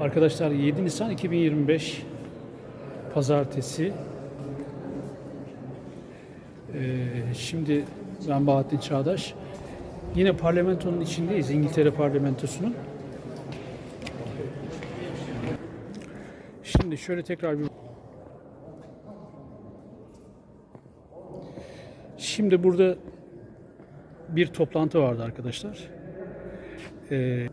Arkadaşlar 7 Nisan 2025 Pazartesi. Ee, şimdi ben Bahattin Çağdaş. Yine parlamentonun içindeyiz. İngiltere parlamentosunun. Şimdi şöyle tekrar bir Şimdi burada bir toplantı vardı arkadaşlar. Ee,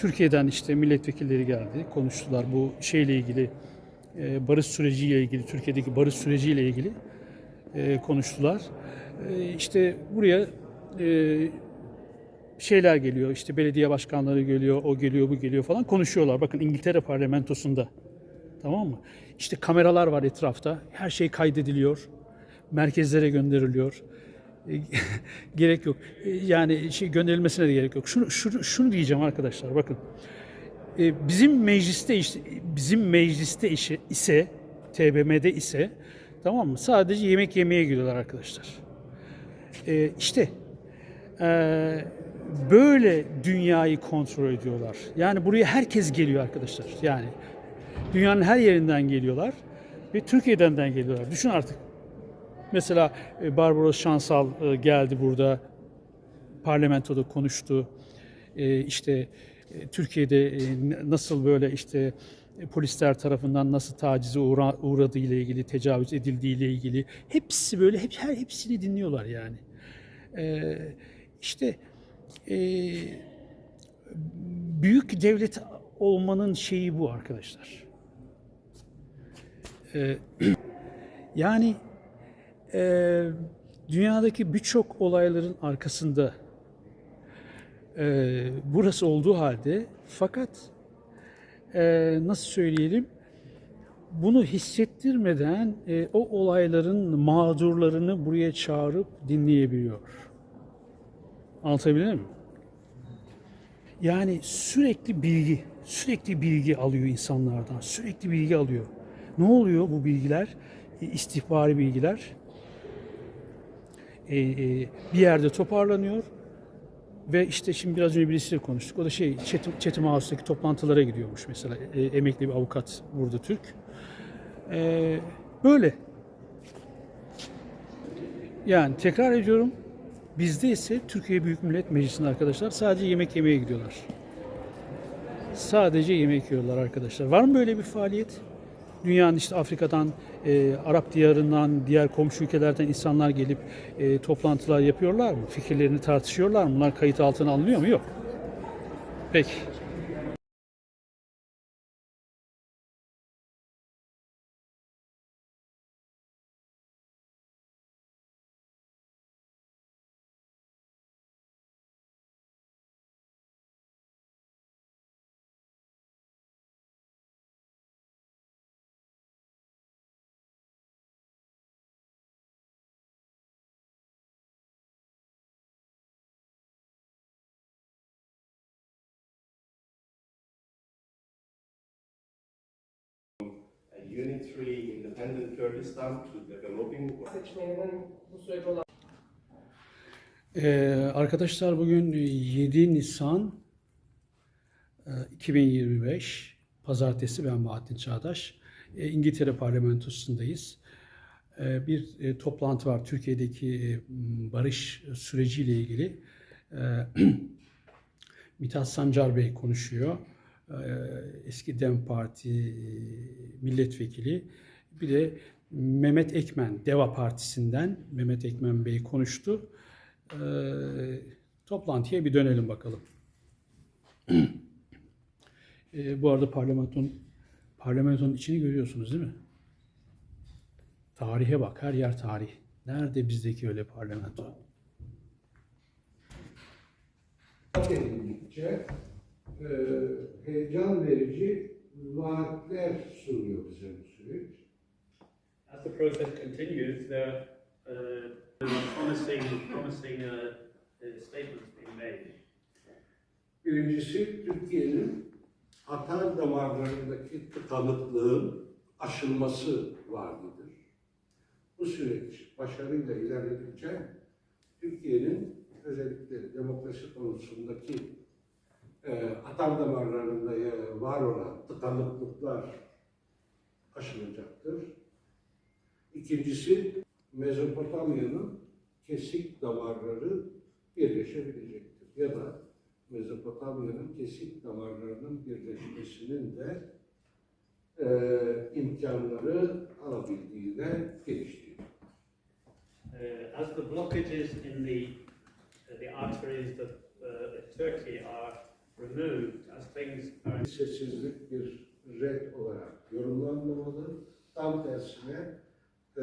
Türkiye'den işte milletvekilleri geldi, konuştular bu şeyle ilgili, e, barış süreciyle ilgili, Türkiye'deki barış süreciyle ilgili e, konuştular. E, işte buraya şeyler geliyor, işte belediye başkanları geliyor, o geliyor, bu geliyor falan konuşuyorlar. Bakın İngiltere parlamentosunda, tamam mı? İşte kameralar var etrafta, her şey kaydediliyor, merkezlere gönderiliyor. E, gerek yok. E, Yani şey gönderilmesine de gerek yok. Şunu, şunu, şunu diyeceğim arkadaşlar bakın. E, Bizim mecliste işte bizim mecliste işe, ise TBMM'de ise tamam mı? Sadece yemek yemeye gidiyorlar arkadaşlar. E, işte e, böyle dünyayı kontrol ediyorlar. Yani buraya herkes geliyor arkadaşlar. Yani dünyanın her yerinden geliyorlar ve Türkiye'den de geliyorlar. Düşün artık Mesela e, Barbaros Şansal e, geldi burada parlamentoda konuştu. E, İşte Türkiye'de nasıl böyle işte polisler tarafından nasıl tacize uğra- uğradığı ile ilgili, tecavüz edildiği ile ilgili hepsi böyle hep her hepsini dinliyorlar yani. E, İşte e, büyük devlet olmanın şeyi bu arkadaşlar. Yani e, dünyadaki birçok olayların arkasında e, burası olduğu halde fakat e, nasıl söyleyelim bunu hissettirmeden e, o olayların mağdurlarını buraya çağırıp dinleyebiliyor. Anlatabiliyor muyum? Yani sürekli bilgi, sürekli bilgi alıyor insanlardan, sürekli bilgi alıyor. Ne oluyor bu bilgiler? E, İstihbari bilgiler e, e, bir yerde toparlanıyor ve işte şimdi biraz önce birisiyle konuştuk. O da şey Chatham, Chatham House'daki toplantılara gidiyormuş mesela. E, emekli bir avukat burada Türk. E, böyle. Yani tekrar ediyorum. Bizde ise Türkiye Büyük Millet Meclisi'nde arkadaşlar sadece yemek yemeye gidiyorlar. Sadece yemek yiyorlar arkadaşlar. Var mı böyle bir faaliyet? Dünyanın işte Afrika'dan, e, Arap diyarından, diğer komşu ülkelerden insanlar gelip e, toplantılar yapıyorlar mı? Fikirlerini tartışıyorlar mı? Bunlar kayıt altına alınıyor mu? Yok. Peki. Unitary independent Kurdistan to developing seçmeninin bu sürece olan Ee, arkadaşlar bugün 7 Nisan e, 2025 Pazartesi ben Bahattin Çağdaş. E, İngiltere parlamentosundayız. E, Bir e, toplantı var Türkiye'deki e, barış süreciyle ilgili. E, Mithat Sancar Bey konuşuyor. E, Eski Dem Parti e, milletvekili. Bir de Mehmet Ekmen, Deva Partisi'nden Mehmet Ekmen Bey konuştu. Ee, toplantıya bir dönelim bakalım. Ee, bu arada parlamenton parlamentonun içini görüyorsunuz değil mi? Tarihe bak, her yer tarih. Nerede bizdeki öyle parlamento? edildikçe e, heyecan verici vaatler sunuyor bize bu süreç. As the process continues, there are uh, promising, promising uh, uh, statements being made. Birincisi Türkiye'nin atar damarlarındaki tıkanıklığın aşılması vaadidir. Bu süreç başarıyla ilerledikçe Türkiye'nin özellikle demokrasi konusundaki e, atar damarlarında e, var olan tıkanıklıklar aşılacaktır. İkincisi Mezopotamya'nın kesik damarları birleşebilecektir. Ya da Mezopotamya'nın kesik damarlarının birleşmesinin de e, imkanları alabildiğine gelişti. Uh, as the blockages in the the arteries of uh, Turkey are Sessizlik bir red olarak yorumlanmamalı. Tam tersine e,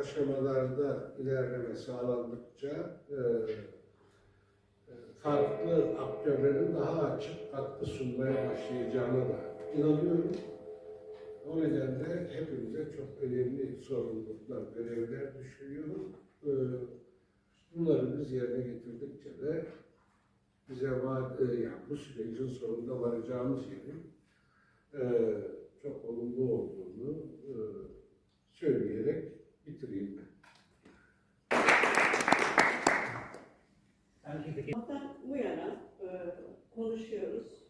aşamalarda ilerleme sağlandıkça e, e, farklı aktörlerin daha açık katkı sunmaya başlayacağına da inanıyorum. O nedenle hepimize çok önemli sorumluluklar, görevler düşüyor. E, bunları biz yerine getirdikçe de bize vaat, e, yani bu sürecin sonunda varacağımız yerin e, çok olumlu olduğunu e, söyleyerek bitireyim ben. Hatta bu yana e, konuşuyoruz.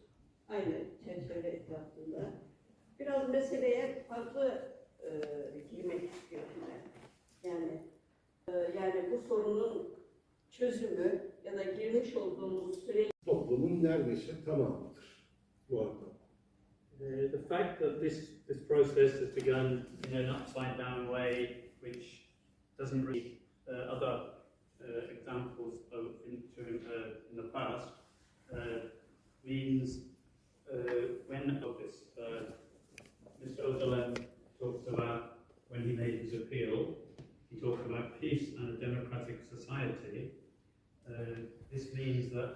Aynı çerçeve etrafında. Biraz meseleye farklı e, girmek istiyorum ben. Yani e, yani bu sorunun çözümü ya da girmiş olduğumuz süreç Toplumun neredeyse tamamıdır bu anlamda. Uh, the fact that this, this process has begun in an upside down way, which doesn't read uh, other uh, examples of in, during, uh, in the past, uh, means uh, when of this, uh, Mr. Öcalan talks about when he made his appeal, he peace and a democratic society. Uh, this means that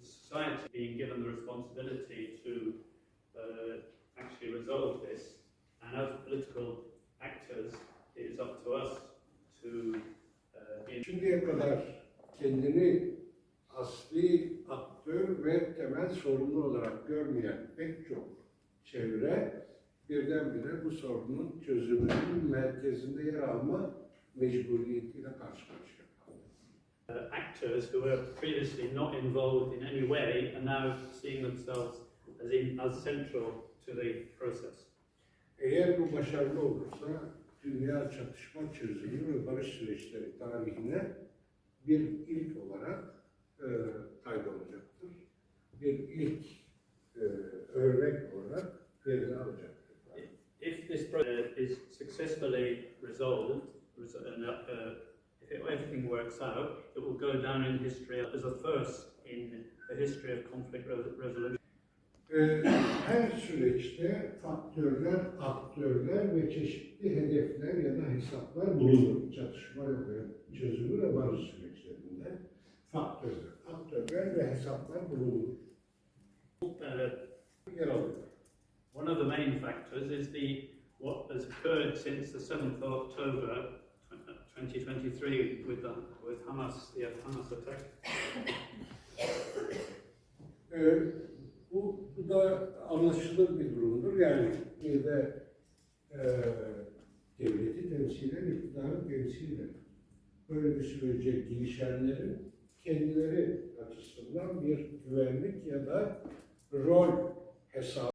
the society being given the responsibility to uh, actually resolve this. And as political actors, it is up to us to uh, Şimdiye kadar kendini asli aktör ve temel sorumlu olarak görmeyen pek çok çevre birdenbire bu sorunun çözümünün merkezinde yer alma mecburiyetiyle karşı karşıya kaldı. uh, actors who were previously not involved in any way are now seeing themselves as in as central to the process. Eğer bu başarılı olursa dünya çatışma çözümü ve barış süreçleri tarihine bir ilk olarak e, kaydolacaktır. Bir ilk e, örnek olarak yerini alacaktır. If this process is successfully resolved, res- and uh, if it, everything works out, it will go down in history as a first in the history of conflict re- resolution. Her süreçte faktörler, aktörler ve çeşitli hedefler ya da hesaplar bulunur. Çatışma ve çözümü ve barış süreçlerinde faktörler, aktörler ve hesaplar bulunur. Uh, Yer. One of the main factors is the what has occurred since the 7th of October 2023 with the with Hamas the Hamas attack. Ee, bu, bu da anlaşılır bir durumdur. Yani bir de e, devleti temsilen, iktidarı temsilen böyle bir sürece girişenlerin kendileri açısından bir güvenlik ya da rol hesabı